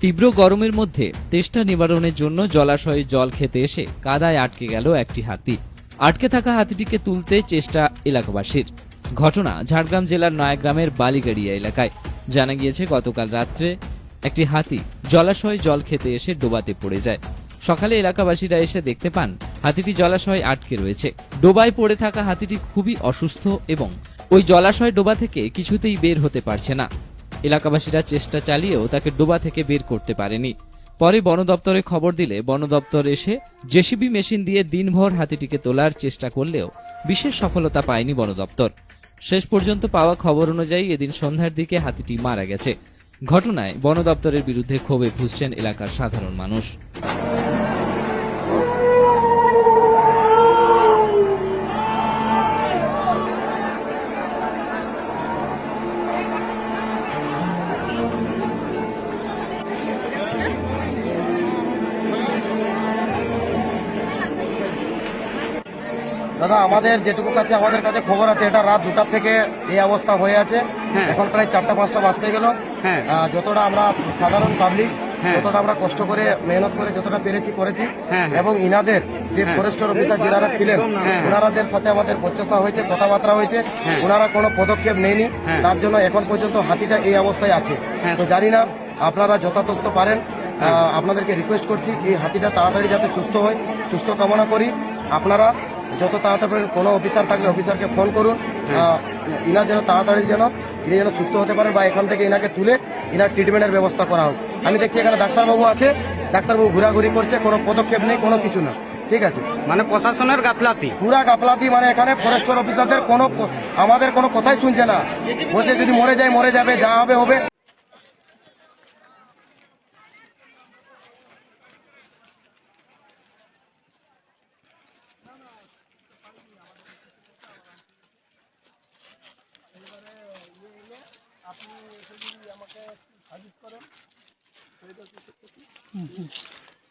তীব্র গরমের মধ্যে তেষ্টা নিবারণের জন্য জলাশয়ে জল খেতে এসে কাদায় আটকে গেল একটি হাতি। আটকে থাকা হাতিটিকে তুলতে চেষ্টা এলাকাবাসীর। ঘটনা ঝাড়গ্রাম জেলার নয়াগ্রামের বালিগাড়িয়া এলাকায়। জানা গিয়েছে, গতকাল রাত্রে একটি হাতি জলাশয়ে জল খেতে এসে ডোবাতে পড়ে যায়। সকালে এলাকাবাসীরা এসে দেখতে পান, হাতিটি জলাশয়ে আটকে রয়েছে। ডোবায় পড়ে থাকা হাতিটি খুবই অসুস্থ এবং ওই জলাশয় ডোবা থেকে কিছুতেই বের হতে পারছে না। এলাকাবাসীরা চেষ্টা চালিয়েও তাকে ডোবা থেকে বের করতে পারেনি। পরে বন দপ্তরে খবর দিলে বন দপ্তর এসে জেসিবি মেশিন দিয়ে দিনভর হাতিটিকে তোলার চেষ্টা করলেও বিশেষ সফলতা পায়নি বন দপ্তর। শেষ পর্যন্ত পাওয়া খবর অনুযায়ী এদিন সন্ধ্যার দিকে হাতিটি মারা গেছে। ঘটনায় বন দপ্তরের বিরুদ্ধে ক্ষোভে ফুসছেন এলাকার সাধারণ মানুষ। দাদা আমাদের যেটুকু কাছে আমাদের কাছে খবর আছে এটা রাত দুটার থেকে এই অবস্থা হয়ে আছে হ্যাঁ। এখন প্রায় চারটা পাঁচটা বাজতে গেল হ্যাঁ। যতটা আমরা সাধারণ পাবলিক হ্যাঁ। যতটা আমরা কষ্ট করে মেহনত করে যতটা পেরেছি করেছি। এবং ইনাদের যে। ফরেস্টার অফিসার যারা ছিলেন। ওনারাদের সাথে আমাদের বচসা হয়েছে কথাবার্তা হয়েছে হ্যাঁ। ওনারা কোনো পদক্ষেপ নেয়নি। তার জন্য এখন পর্যন্ত হাতিটা এই অবস্থায় আছে। তো জানি না আপনারা যথাযথ পারেন আপনাদেরকে রিকোয়েস্ট করছি এই হাতিটা তাড়াতাড়ি যাতে সুস্থ হয় সুস্থ কামনা করি আপনারা যত তাড়াতাড়ি কোনো অফিসার থাকলে অফিসারকে ফোন করুন। ইনার যেন তাড়াতাড়ি যেন ইনি যেন সুস্থ হতে পারেন বা এখান থেকে ইনাকে তুলে ইনার ট্রিটমেন্টের ব্যবস্থা করা হোক। আমি দেখছি এখানে ডাক্তারবাবু আছে ডাক্তারবাবু ঘোরাঘুরি করছে কোনো পদক্ষেপ নেই কোনো কিছু না। ঠিক আছে? মানে প্রশাসনের গাফলাতি? পুরা গাফলাতি মানে এখানে ফরেস্টার অফিসারদের কোনো আমাদের কোনো কথাই শুনছে না। বলছে যদি মরে যায় মরে যাবে যা হবে হবে।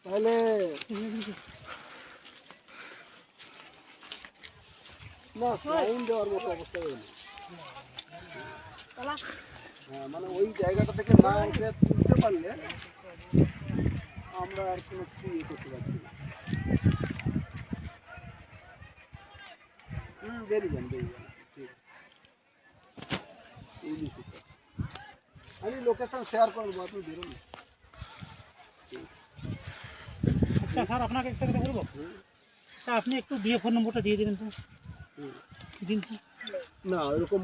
তাহলে না সাইন দেওয়ার মতো অবস্থা হয়নি হ্যাঁ মানে ওই জায়গাটা থেকে না এসে তুলতে পারলে আমরা আর কোনো কিছু ইয়ে করতে পারছি না। হুম বেরিয়ে যান বেরিয়ে যান। ঠিক এই। আমি লোকেশন শেয়ার করব আপনি বেরোন আচ্ছা স্যার আপনাকে একটা কথা বলব? তা আপনি একটু দিয়ে ফোন নম্বরটা দিয়ে দিবেন তো দিন না এরকম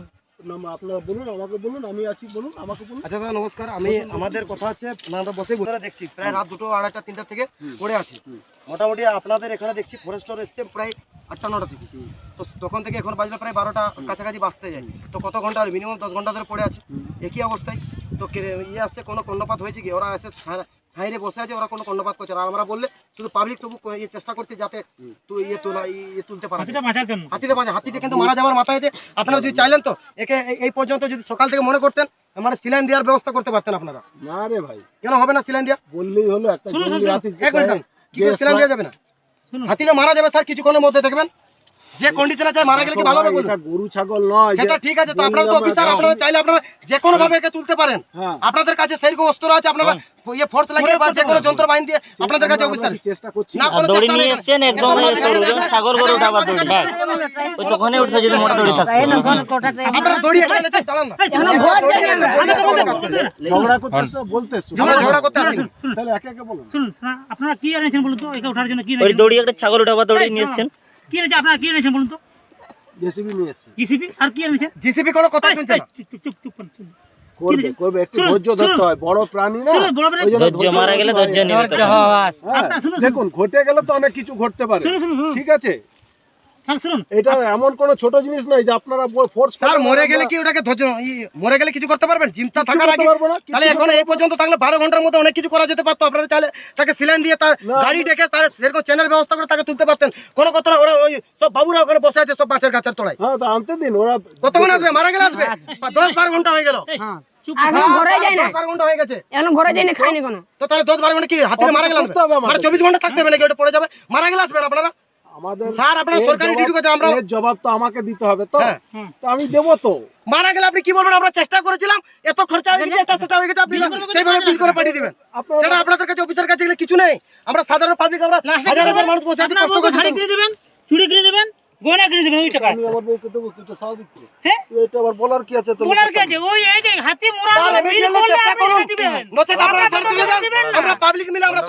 নাম আপনারা বলুন আমাকে বলুন আমি আছি বলুন আমাকে বলুন। আচ্ছা দাদা নমস্কার আমি আমাদের কথা হচ্ছে বসে বসে দেখছি প্রায় রাত দুটো আড়াইটা তিনটা থেকে পড়ে আছি। মোটামুটি আপনাদের এখানে দেখছি ফরেস্টর এসছে প্রায় আটটা নটা থেকে তো তখন থেকে এখন বাজলে প্রায় বারোটা কাছাকাছি বাঁচতে যায়। তো কত ঘণ্টা মিনিমাম দশ ঘণ্টা ধরে পড়ে আছে? একই অবস্থায়। তো ইয়ে আসছে কোনো কর্ণপাত হয়েছে কি? ওরা এসে ছাইরে বসে আছে ওরা কোনো কর্ণপাত করছে আর আমরা বললে শুধু পাবলিক তবু ইয়ে চেষ্টা করছে যাতে তুই ইয়ে তোলা ইয়ে তুলতে পারা। হাতিটা জন্য। হাতিতে কিন্তু মারা যাওয়ার মাথায় আছে। আপনারা যদি চাইলেন তো একে এই- পর্যন্ত যদি সকাল থেকে মনে করতেন মানে সিলাইন দেওয়ার ব্যবস্থা করতে পারতেন আপনারা। না রে ভাই। কেন হবে না সিলাইন দেওয়া? বললেই হলো একটা এক মিনিট কি করে সিলাইন দেওয়া যাবে না? হাতিটা মারা যাবে স্যার কিছুক্ষণের মধ্যে দেখবেন? যে কন্ডিশনে চাই মারা গেলে কি ভালো হবে বলুন? এটা গরু ছাগল নয় সেটা ঠিক আছে তো আপনারা তো অফিসার আপনারা চাইলে আপনারা যে কোনো ভাবে একে তুলতে পারেন। হ্যাঁ। আপনাদের কাছে সেইরকম অস্ত্র আছে আপনারা ইয়ে ফোর্স লাগিয়ে বা যে কোনো যন্ত্র বাহিনী দিয়ে আপনাদের কাছে অফিসার চেষ্টা করছি। না কোনো দড়ি নিয়ে। এসছেন একদম ছাগল গরু উঠাবার দড়ি ওই তো উঠছে যদি মোটা দড়ি থাকতো। আপনারা দড়ি এনেছেন, চালান না। ঝগড়া করতেছো বলতেছো ঝগড়া করতে তাহলে একে একে বলুন। শুনুন আপনারা কি এনেছেন বলুন তো? একে ওঠার জন্য কি ওই দড়ি একটা ছাগল উঠাবার দড়ি নিয়ে এসছেন? কি এনেছে আপনারা কি এনেছেন বলুন তো? জেসিবি নিয়ে এসেছি। জিসিবি? আর কি এনেছেন জিসিবি কোনো কথা এই, শুনছে না? চুপ চুপ চুপ করবে করবে একটু শুনুন, ধৈর্য ধরতে হয় বড় প্রাণী না? ধৈর্য মারা গেলে ধৈর্য দেখুন ঘটে গেলে তো অনেক কিছু ঘটতে পারে। ঠিক আছে? স্যার শুনুন। এটা এমন কোনো ছোট জিনিস নয় যে আপনারা ফোর্স স্যার মরে গেলে কি ওটাকে ধৈর্য মরে গেলে কিছু করতে পারবেন? চিন্তা থাকার আগে তাহলে এখন এই পর্যন্ত থাকলে বারো ঘণ্টার মধ্যে অনেক কিছু করা যেতে পারতো। আপনারা চাইলে তাকে সিলাইন দিয়ে তার গাড়ি ডেকে তার সেরকম চ্যানেল ব্যবস্থা করে তাকে তুলতে পারতেন। কোনো কথা না, ওরা ওই সব বাবুরা ওখানে বসে আছে সব গাছের তলায়। হ্যাঁ তো আনতে দিন ওরা কতক্ষণ আসবে? মারা গেলে আসবে? বা দশ বারো ঘণ্টা হয়ে গেল। চুপ এখন ঘরে যায় না। দশ বারো ঘণ্টা হয়ে গেছে। এখন ঘরে যাই না খাইনি কোনো। তো তাহলে দশ বারো ঘণ্টা কি হাতিতে মারা গেলে হবে আমাদের। মানে চব্বিশ ঘণ্টা থাকতে নাকি? ওটা পড়ে যাবে? মারা গেলে আসবেন আপনারা? আমাদের স্যার আপনার সরকারি ডিউটি করছে আমরা এর জবাব তো আমাকে দিতে হবে তো? হ্যাঁ। তো আমি দেবো তো? মারা গেলে আপনি কি বলবেন? আমরা চেষ্টা করেছিলাম এত খরচা হয়ে গেছে এটা সেটা হয়ে গেছে আপনি সেইভাবে বিল করে পাঠিয়ে দিবেন। সেটা আপনাদের কাছে অফিসের কাছে গেলে কিছু নেই। আমরা সাধারণ পাবলিক আমরা হাজার হাজার মানুষ বসে আছি কষ্ট করছি কিনে দেবেন চুড়ি কিনে দেবেন গয়না কিনে দেবেন ওই টাকা। আমি আমার বউকে দেবো সেটা স্বাভাবিক তো। হ্যাঁ? এটা আবার বলার কি আছে? তো বলার কি আছে? ওই এই যে হাতি মোড়া এমনি চেষ্টা করুন। নচেত আপনারা ছেড়ে চলে যান। আমরা পাবলিক মিলে আমরা